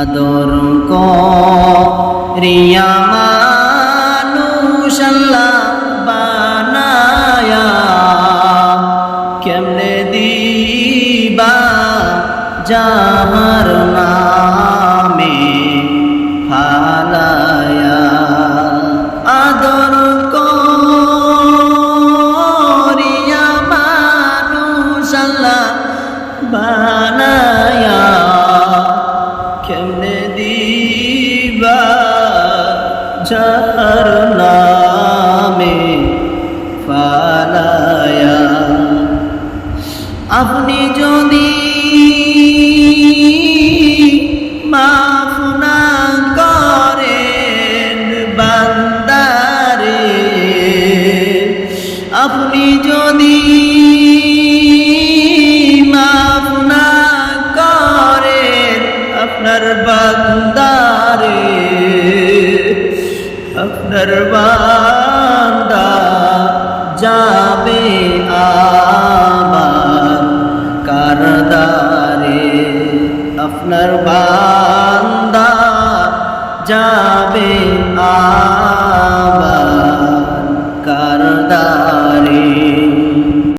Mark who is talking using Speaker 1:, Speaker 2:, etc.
Speaker 1: আদর রিয়া মানুষ বানায়া কেমনে দিবা যাহার নামে ফালায়া? আদর করিয়া মানুষ বানায়া যার নামে ফালায়া। আপনি যদি বান্দারে আপনি যদি মাফ করেন আপনার বান্দারে আপনার বান্দা যাবে আবার কারদারে আপনার বান্দা যাবে আবার